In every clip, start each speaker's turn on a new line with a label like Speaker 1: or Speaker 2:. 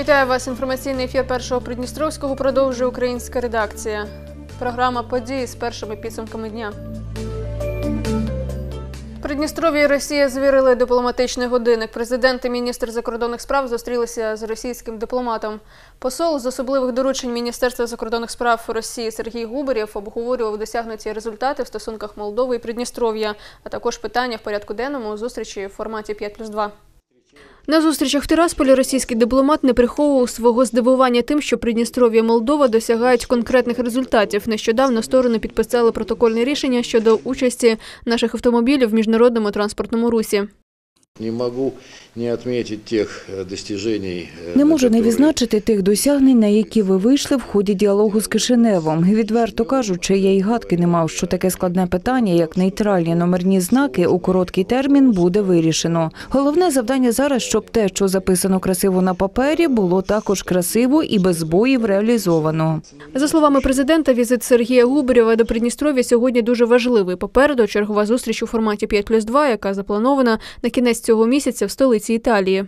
Speaker 1: Вітаю вас. Інформаційний ефір першого Придністровського продовжує українська редакція. Програма події з першими підсумками дня. Придністров'я і Росія звірили дипломатичний годинник. Президент і міністр закордонних справ зустрілися з російським дипломатом. Посол з особливих доручень Міністерства закордонних справ Росії Сергій Губарєв обговорював досягнуті результати в стосунках Молдови і Придністров'я, а також питання в порядку денному зустрічі в форматі 5 плюс 2. На зустрічах в Тирасполі російський дипломат не приховував свого здивування тим, що Придністров'я Молдова досягають конкретних результатів. Нещодавно сторони підписали протокольне рішення щодо участі наших автомобілів в міжнародному транспортному русі.
Speaker 2: Не могу не отметить тех э, достижений. э,
Speaker 3: Не
Speaker 2: на
Speaker 3: можу не
Speaker 2: которые-
Speaker 3: відзначити тих досягнень, на які ви вийшли в ході діалогу з Кишиневом. Відверто кажучи, я й гадки не мав, що таке складне питання, як нейтральні номерні знаки, у короткий термін буде вирішено. Головне завдання зараз, щоб те, що записано красиво на папері, було також красиво і без збоїв реалізовано.
Speaker 1: За словами президента, візит Сергія Губарєва до Придністров'я сьогодні дуже важливий. Попереду чергова зустріч у форматі 5 плюс 2, яка запланована на кінець цього місяця в столиці Італії.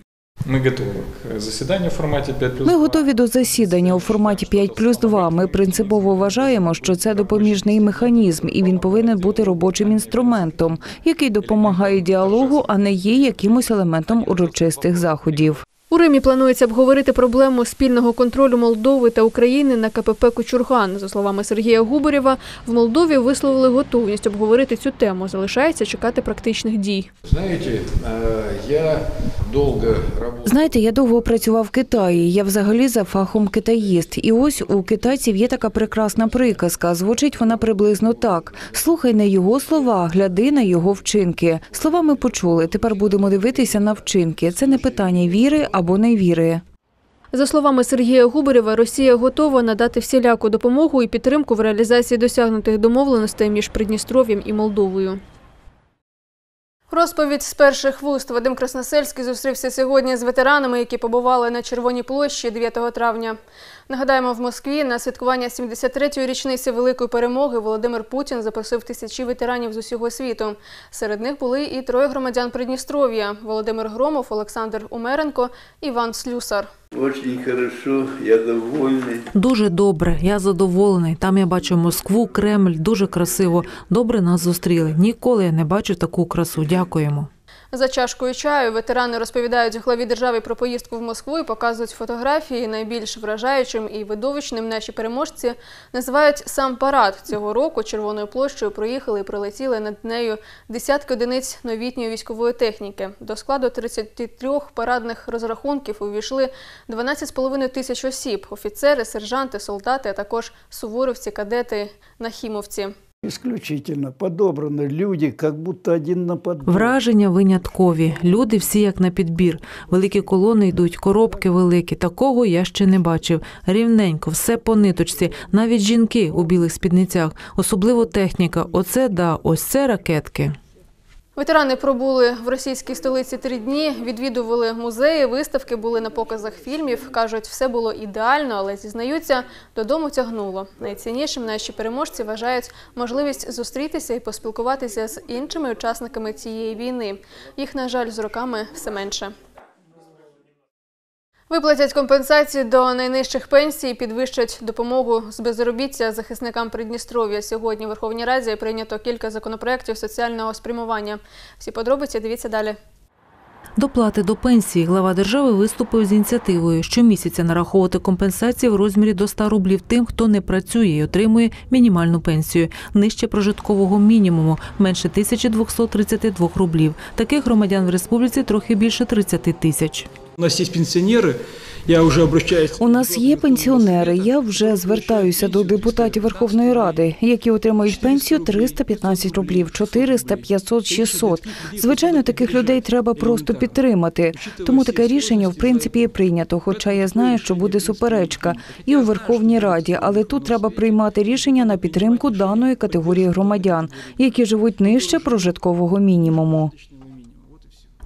Speaker 4: Ми готові к засіданню в форматі 5 плюс
Speaker 3: Ми готові до засідання у форматі 5 плюс 2. Ми принципово вважаємо, що це допоміжний механізм, і він повинен бути робочим інструментом, який допомагає діалогу, а не є якимось елементом урочистих заходів.
Speaker 1: У Римі планується обговорити проблему спільного контролю Молдови та України на КПП Кочурган. За словами Сергія Губарєва, в Молдові висловили готовність обговорити цю тему. Залишається чекати практичних дій.
Speaker 2: Знаете, э, я долго работал.
Speaker 3: Знаєте, я довго працював в Китаї. Я взагалі за фахом китаїст. І ось у китайців є така прекрасна приказка. Звучить вона приблизно так: слухай не його слова, гляди на його вчинки. Слова ми почули. Тепер будемо дивитися на вчинки. Це не питання віри або невіри.
Speaker 1: За словами Сергія Губарєва, Росія готова надати всіляку допомогу і підтримку в реалізації досягнутих домовленостей між Придністров'ям і Молдовою. Розповідь з перших вуст Вадим Красносельський зустрівся сьогодні з ветеранами, які побували на Червоній площі 9 травня. Нагадаємо, в Москві на святкування 73-ї річниці Великої перемоги Володимир Путін запросив тисячі ветеранів з усього світу. Серед них були і троє громадян Придністров'я – Володимир Громов, Олександр Умеренко, Іван Слюсар.
Speaker 5: Очень хорошо, я довольний.
Speaker 6: Дуже добре, я задоволений. Там я бачу Москву, Кремль, дуже красиво. Добре нас зустріли. Ніколи я не бачу таку красу. Дякуємо.
Speaker 1: За чашкою чаю ветерани розповідають главі держави про поїздку в Москву і показують фотографії. Найбільш вражаючим і видовищним наші переможці називають сам парад цього року. Червоною площею проїхали і прилетіли над нею десятки одиниць новітньої військової техніки. До складу 33 парадних розрахунків увійшли 12,5 тисяч осіб: офіцери, сержанти, солдати, а також суворовці, кадети, нахімовці.
Speaker 7: Исключительно подобраны люди, как будто один на подбор.
Speaker 6: Враження виняткові. Люди всі як на підбір. Великі колони йдуть, коробки великі. Такого я ще не бачив. Рівненько, все по ниточці. Навіть жінки у білих спідницях. Особливо техніка. Оце да, ось це ракетки.
Speaker 1: Ветерани пробули в російській столиці три дні, відвідували музеї, виставки, були на показах фільмів. Кажуть, все було ідеально, але зізнаються, додому тягнуло. Найціннішим наші переможці вважають можливість зустрітися і поспілкуватися з іншими учасниками цієї війни. Їх, на жаль, з роками все менше. Виплатять компенсації до найнижчих пенсій, підвищать допомогу з безробіття захисникам Придністров'я. Сьогодні в Верховній Раді прийнято кілька законопроєктів соціального спрямування. Всі подробиці дивіться далі.
Speaker 6: Доплати до пенсії глава держави виступив з ініціативою щомісяця нараховувати компенсації в розмірі до 100 рублів тим, хто не працює і отримує мінімальну пенсію нижче прожиткового мінімуму менше 1232 рублів. Таких громадян в республіці трохи більше 30 тисяч.
Speaker 8: У нас есть пенсионеры, я уже обращаюсь.
Speaker 3: У нас є пенсіонери. Я вже звертаюся до депутатів Верховної Ради, які отримують пенсію 315 рублів, 400, 500, 600. Звичайно, таких людей треба просто підтримати. Тому таке рішення в принципі і прийнято. Хоча я знаю, що буде суперечка і у Верховній Раді, але тут треба приймати рішення на підтримку даної категорії громадян, які живуть нижче прожиткового мінімуму.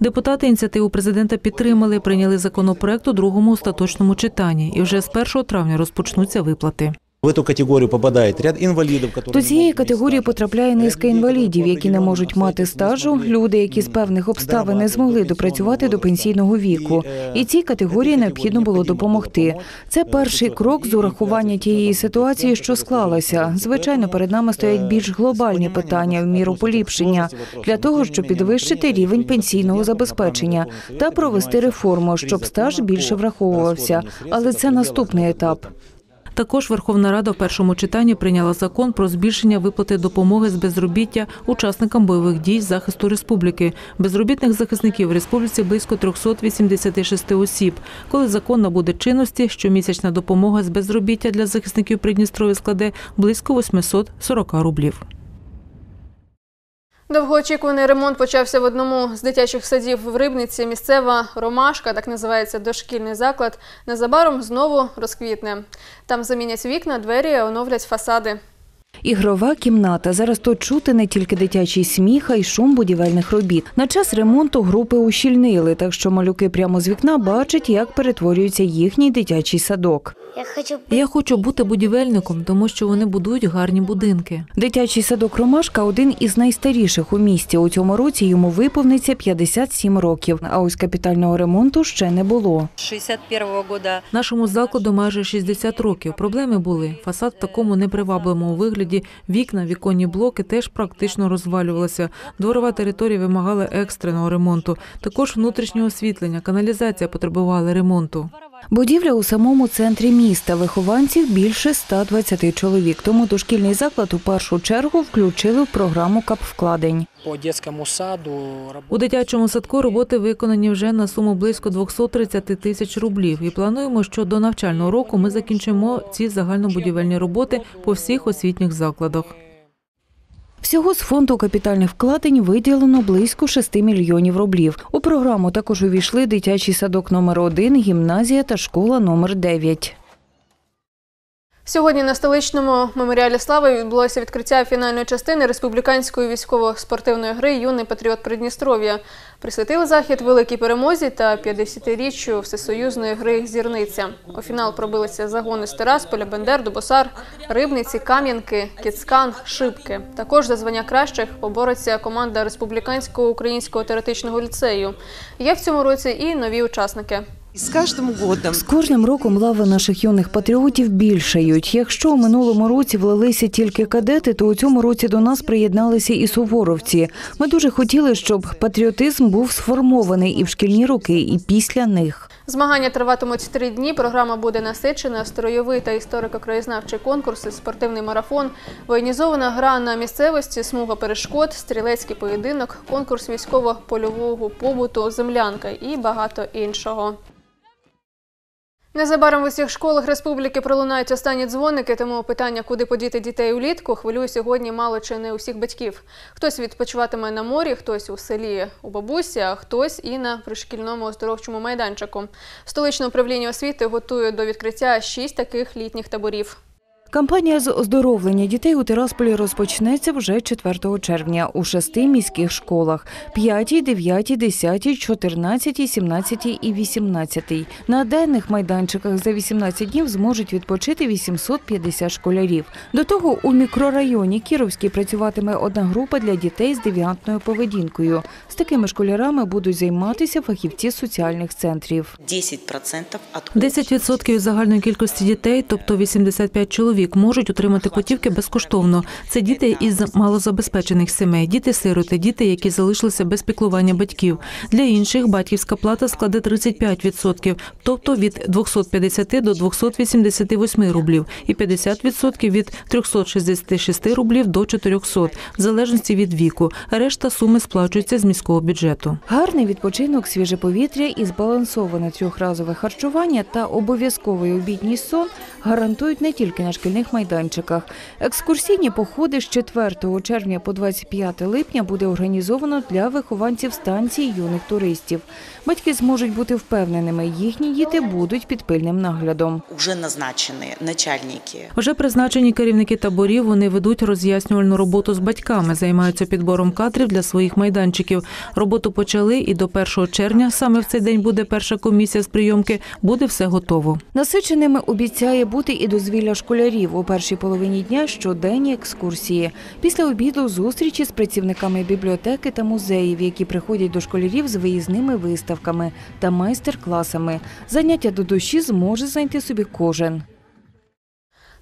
Speaker 6: Депутати ініціативу президента підтримали, прийняли законопроект у другому остаточному читанні, і вже з 1 травня розпочнуться виплати.
Speaker 9: В эту категорию попадает ряд которые...
Speaker 3: До цієї категорії потрапляє низка інвалідів, які не можуть мати стажу, люди, які з певних обставин не змогли допрацювати до пенсійного віку. І цій категорії необхідно було допомогти. Це перший крок з урахування тієї ситуації, що склалася. Звичайно, перед нами стоять більш глобальні питання в міру поліпшення для того, щоб підвищити рівень пенсійного забезпечення та провести реформу, щоб стаж більше враховувався. Але це наступний етап.
Speaker 6: Також Верховна Рада в першому читанні прийняла закон про збільшення виплати допомоги з безробіття учасникам бойових дій захисту республіки. Безробітних захисників в республіці близько 386 осіб. Коли закон набуде чинності, щомісячна допомога з безробіття для захисників Придністров'я складе близько 840 рублів.
Speaker 1: Довгоочікуваний ремонт почався в одному з дитячих садів в Рибниці. Місцева ромашка, так називається дошкільний заклад, незабаром знову розквітне. Там замінять вікна, двері, оновлять фасади.
Speaker 3: Ігрова кімната. Зараз тут чути не тільки дитячий сміх, а й шум будівельних робіт. На час ремонту групи ущільнили, так що малюки прямо з вікна бачать, як перетворюється їхній дитячий садок.
Speaker 10: Я хочу
Speaker 6: Я хочу бути будівельником, тому що вони будують гарні будинки.
Speaker 3: Дитячий садок Ромашка один із найстаріших у місті. У цьому році йому виповниться 57 років. А ось капітального ремонту ще не було.
Speaker 11: 61 года
Speaker 6: Нашому закладу майже 60 років. Проблеми були. Фасад в такому непривабливому вигляді. Вікна, віконні блоки теж практично розвалювалися. Дворова територія вимагала екстреного ремонту. Також внутрішнього освітлення, каналізація потребували ремонту.
Speaker 3: Будівля у самому центрі міста. Вихованців більше 120 чоловік. Тому дошкільний заклад у першу чергу включили в програму капвкладень.
Speaker 12: по детскому саду.
Speaker 6: У дитячому садку роботи виконані вже на суму близько 230 тисяч рублів. І плануємо, що до навчального року ми закінчимо ці загальнобудівельні роботи по всіх освітніх закладах.
Speaker 3: Всього з фонду капітальних вкладень виділено близько 6 мільйонів рублів. У програму також увійшли дитячий садок номер 1 гімназія та школа номер 9.
Speaker 1: Сьогодні на столичному меморіалі слави відбулося відкриття фінальної частини республіканської військово-спортивної гри Юний патріот Придністров'я. Присвятили захід великій перемозі та 50-річчю всесоюзної гри Зірниця. У фінал пробилися загони з Тирасполя, Бендер, Дубосар, Рибниці, Кам'янки, Кіцкан, Шипки. Також за звання кращих побореться команда республіканського українського теоретичного ліцею. Є в цьому році і нові учасники.
Speaker 11: З кожним годом
Speaker 3: З кожним роком лави наших юних патріотів більшають. Якщо у минулому році влилися тільки кадети, то у цьому році до нас приєдналися і суворовці. Ми дуже хотіли, щоб патріотизм був сформований і в шкільні роки, і після них.
Speaker 1: Змагання триватимуть три дні. Програма буде насичена. Стройовий та історико-краєзнавчий конкурси, спортивний марафон, воєнізована гра на місцевості, смуга перешкод, стрілецький поєдинок, конкурс військово-польового побуту, землянка і багато іншого. Незабаром в усіх школах республіки пролунають останні дзвоники, тому питання, куди подіти дітей улітку, хвилює сьогодні мало чи не усіх батьків. Хтось відпочиватиме на морі, хтось у селі у бабусі, а хтось і на пришкільному оздоровчому майданчику. Столичне управління освіти готує до відкриття шість таких літніх таборів.
Speaker 3: Кампанія з оздоровлення дітей у Тирасполі розпочнеться вже 4 червня у шести міських школах: 5, 9, 10, 14, 17 і 18. На денних майданчиках за 18 днів зможуть відпочити 850 школярів. До того у мікрорайоні Кіровський працюватиме одна група для дітей з девіантною поведінкою. З такими школярами будуть займатися фахівці соціальних центрів.
Speaker 11: 10% от
Speaker 6: 10% від загальної кількості дітей, тобто 85 чоловік, можуть отримати путівки безкоштовно. Це діти із малозабезпечених сімей, діти-сироти, діти, які залишилися без піклування батьків. Для інших батьківська плата складе 35%, тобто від 250 до 288 рублів, і 50% від 366 рублів до 400, в залежності від віку. Решта суми сплачується з міського бюджету.
Speaker 3: Гарний відпочинок, свіже повітря і збалансоване трьохразове харчування та обов'язковий обідній сон гарантують не тільки на шкільних майданчиках. Екскурсійні походи з 4 червня по 25 липня буде організовано для вихованців станції юних туристів. Батьки зможуть бути впевненими, їхні діти будуть під пильним наглядом.
Speaker 11: уже назначені начальники.
Speaker 6: Вже призначені керівники таборів. Вони ведуть роз'яснювальну роботу з батьками, займаються підбором кадрів для своїх майданчиків. Роботу почали, і до 1 червня, саме в цей день буде перша комісія з прийомки. Буде все готово.
Speaker 3: Насиченими обіцяє бути і дозвілля школярів. Школярів у першій половині дня щоденні екскурсії. Після обіду зустрічі з працівниками бібліотеки та музеїв, які приходять до школярів з виїзними виставками та майстер-класами. Заняття до душі зможе знайти собі кожен.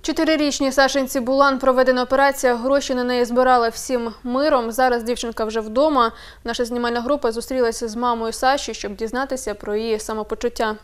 Speaker 1: Чотирирічній Сашенці Булан проведена операція. Гроші на неї збирали всім миром. Зараз дівчинка вже вдома. Наша знімальна група зустрілася з мамою Саші, щоб дізнатися про її самопочуття.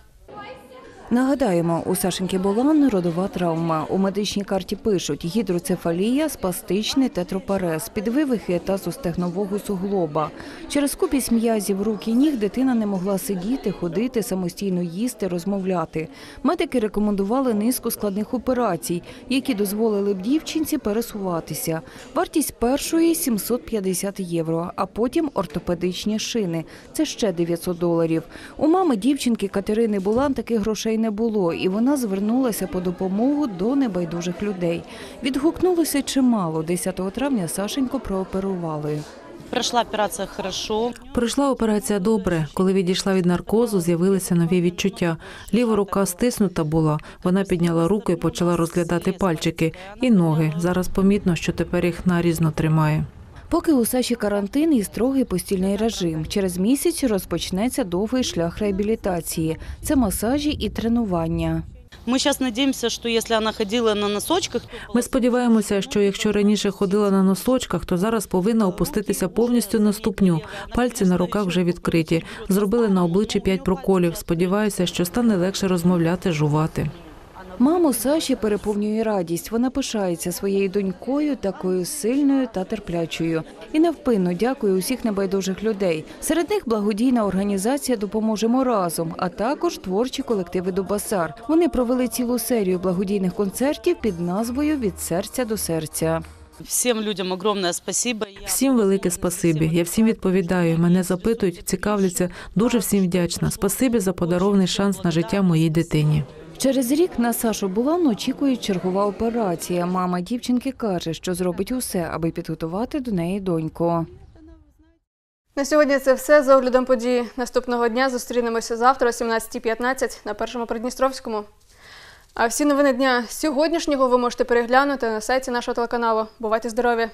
Speaker 3: Нагадаємо, у Сашеньки Болан родова травма. У медичній карті пишуть гідроцефалія, спастичний тетрапарез, підвивихи тазостегнового суглоба. Через купість м'язів рук і ніг дитина не могла сидіти, ходити, самостійно їсти, розмовляти. Медики рекомендували низку складних операцій, які дозволили б дівчинці пересуватися. Вартість першої – 750 євро, а потім ортопедичні шини. Це ще 900 доларів. У мами дівчинки Катерини Булан таких грошей не було, і вона звернулася по допомогу до небайдужих людей. Відгукнулося чимало. 10 травня Сашеньку прооперували.
Speaker 11: Прошла операция хорошо.
Speaker 6: Пройшла операція добре. Коли відійшла від наркозу, з'явилися нові відчуття. Ліва рука стиснута була. Вона підняла руку і почала розглядати пальчики і ноги. Зараз помітно, що тепер їх нарізно тримає.
Speaker 3: Поки у Саші карантин і строгий постільний режим. Через місяць розпочнеться довгий шлях реабілітації. Це масажі і тренування.
Speaker 11: Мы сейчас надеемся, что если она ходила на носочках,
Speaker 6: Ми сподіваємося, що якщо раніше ходила на носочках, то зараз повинна опуститися повністю на ступню. Пальці на руках вже відкриті. Зробили на обличчі п'ять проколів. Сподіваюся, що стане легше розмовляти, жувати.
Speaker 3: Маму Саші переповнює радість. Вона пишається своєю донькою, такою сильною та терплячою. І невпинно дякує усіх небайдужих людей. Серед них благодійна організація Допоможемо разом, а також творчі колективи Дубасар. Вони провели цілу серію благодійних концертів під назвою Від серця до серця.
Speaker 11: всем людям огромное спасибо.
Speaker 6: Всім велике спасибі. Я всім відповідаю. Мене запитують, цікавляться. Дуже всім вдячна. Спасибі за подарований шанс на життя моїй дитині.
Speaker 3: Через рік на Сашу Булан очікує чергова операція. Мама дівчинки каже, що зробить усе, аби підготувати до неї доньку.
Speaker 1: На сьогодні це все за оглядом події. Наступного дня зустрінемося завтра о 17.15 на першому Придністровському. А всі новини дня сьогоднішнього ви можете переглянути на сайті нашого телеканалу. Бувайте здорові!